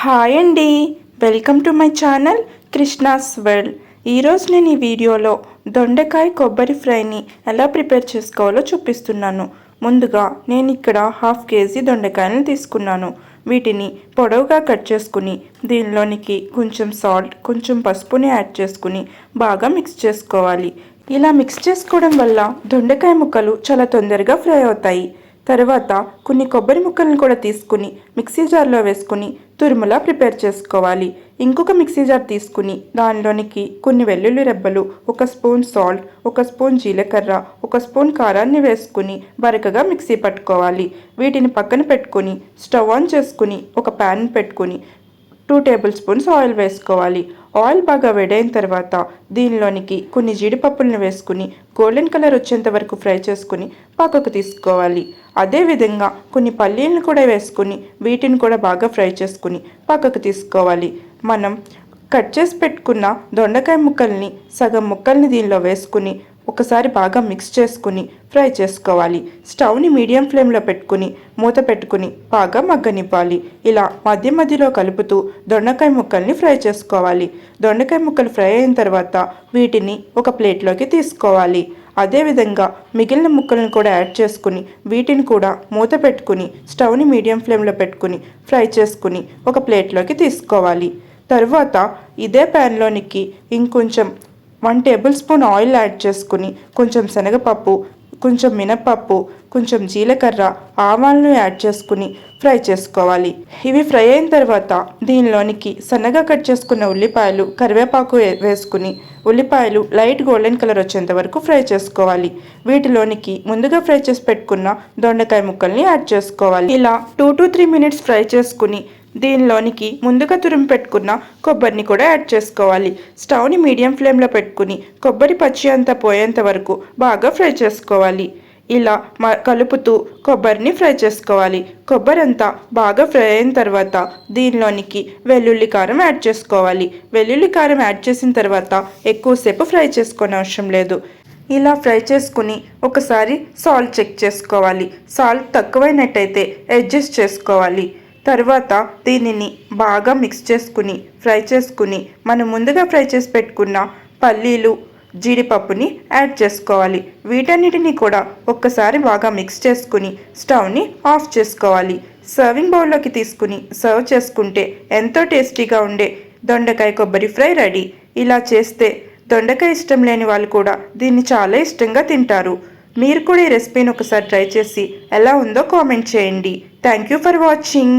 Hi అండి. Welcome to my channel Krishna's world. ఈరోజు నేను ఈ వీడియోలో దొండకాయ కొబ్బరి ఫ్రైని ఎలా ప్రిపేర్ చేసుకోవాలో చూపిస్తున్నాను. ముందుగా నేను ఇక్కడ హాఫ్ కేజీ దొండకాయలను తీసుకున్నాను. వీటిని పొడవుగా కట్ చేసుకుని దీనిలోనికి కొంచెం సాల్ట్ కొంచెం పసుపుని యాడ్ చేసుకుని బాగా మిక్స్ చేసుకోవాలి. ఇలా మిక్స్ చేసుకోవడం వల్ల దొండకాయ ముక్కలు చాలా తొందరగా ఫ్రై అవుతాయి. తర్వాత కొన్ని కొబ్బరి ముక్కలను కూడా తీసుకుని మిక్సీ జార్లో వేసుకుని తురుములా ప్రిపేర్ చేసుకోవాలి. ఇంకొక మిక్సీ జార్ తీసుకుని దానిలోనికి కొన్ని వెల్లుల్లి రెబ్బలు ఒక స్పూన్ సాల్ట్ ఒక స్పూన్ జీలకర్ర ఒక స్పూన్ కారాన్ని వేసుకుని బరకగా మిక్సీ పట్టుకోవాలి. వీటిని పక్కన పెట్టుకుని స్టవ్ ఆన్ చేసుకుని ఒక ప్యాన్ పెట్టుకుని టూ టేబుల్ స్పూన్స్ ఆయిల్ వేసుకోవాలి. ఆయిల్ బాగా వేడైన తర్వాత దీనిలోనికి కొన్ని జీడిపప్పులను వేసుకుని గోల్డెన్ కలర్ వచ్చేంత వరకు ఫ్రై చేసుకుని పక్కకు తీసుకోవాలి. అదేవిధంగా కొన్ని పల్లీలను కూడా వేసుకుని వీటిని కూడా బాగా ఫ్రై చేసుకుని పక్కకు తీసుకోవాలి. మనం కట్ చేసి పెట్టుకున్న దొండకాయ ముక్కల్ని సగం ముక్కల్ని దీనిలో వేసుకుని ఒకసారి బాగా మిక్స్ చేసుకుని ఫ్రై చేసుకోవాలి. స్టవ్ని మీడియం ఫ్లేమ్లో పెట్టుకుని మూత పెట్టుకుని బాగా మగ్గనివ్వాలి. ఇలా మధ్య మధ్యలో కలుపుతూ దొండకాయ ముక్కల్ని ఫ్రై చేసుకోవాలి. దొండకాయ ముక్కలు ఫ్రై అయిన తర్వాత వీటిని ఒక ప్లేట్లోకి తీసుకోవాలి. అదేవిధంగా మిగిలిన ముక్కలను కూడా యాడ్ చేసుకుని వీటిని కూడా మూత పెట్టుకుని స్టవ్ని మీడియం ఫ్లేమ్లో పెట్టుకుని ఫ్రై చేసుకుని ఒక ప్లేట్లోకి తీసుకోవాలి. తర్వాత ఇదే ప్యాన్లోనికి ఇంకొంచెం one table spoon oil add చేసుకుని కొంచెం శనగపప్పు కొంచెం మినపప్పు కొంచెం జీలకర్ర ఆవాలను యాడ్ చేసుకుని ఫ్రై చేసుకోవాలి. ఇవి ఫ్రై అయిన తర్వాత దీనిలోనికి సన్నగా కట్ చేసుకున్న ఉల్లిపాయలు కరివేపాకు వేసుకుని ఉల్లిపాయలు లైట్ గోల్డెన్ కలర్ వచ్చేంత వరకు ఫ్రై చేసుకోవాలి. వీటిలోనికి ముందుగా ఫ్రై చేసి పెట్టుకున్న దొండకాయ ముక్కల్ని యాడ్ చేసుకోవాలి. ఇలా two to three minutes fry చేసుకుని దీనిలోనికి ముందుగా తురిమి పెట్టుకున్న కొబ్బరిని కూడా యాడ్ చేసుకోవాలి. స్టవ్ని మీడియం ఫ్లేమ్లో పెట్టుకుని కొబ్బరి పచ్చి అంతా పోయేంత వరకు బాగా ఫ్రై చేసుకోవాలి. ఇలా మ కలుపుతూ కొబ్బరిని ఫ్రై చేసుకోవాలి. కొబ్బరి అంతా బాగా ఫ్రై అయిన తర్వాత దీనిలోనికి వెల్లుల్లి కారం యాడ్ చేసుకోవాలి. వెల్లుల్లి కారం యాడ్ చేసిన తర్వాత ఎక్కువసేపు ఫ్రై చేసుకునే అవసరం లేదు. ఇలా ఫ్రై చేసుకుని ఒకసారి సాల్ట్ చెక్ చేసుకోవాలి. సాల్ట్ తక్కువైనట్టయితే అడ్జస్ట్ చేసుకోవాలి. తర్వాత దీనిని బాగా మిక్స్ చేసుకుని ఫ్రై చేసుకుని మనం ముందుగా ఫ్రై చేసి పెట్టుకున్న పల్లీలు జీడిపప్పుని యాడ్ చేసుకోవాలి. వీటన్నిటిని కూడా ఒక్కసారి బాగా మిక్స్ చేసుకుని స్టవ్ని ఆఫ్ చేసుకోవాలి. సర్వింగ్ బౌల్లోకి తీసుకుని సర్వ్ చేసుకుంటే ఎంతో టేస్టీగా ఉండే దొండకాయ కొబ్బరి ఫ్రై రెడీ ఇలా చేస్తే దొండకాయ ఇష్టం లేని వాళ్ళు కూడా దీన్ని చాలా ఇష్టంగా తింటారు. మీరు కూడా ఈ రెసిపీని ఒకసారి ట్రై చేసి ఎలా ఉందో కామెంట్ చేయండి. Thank you for watching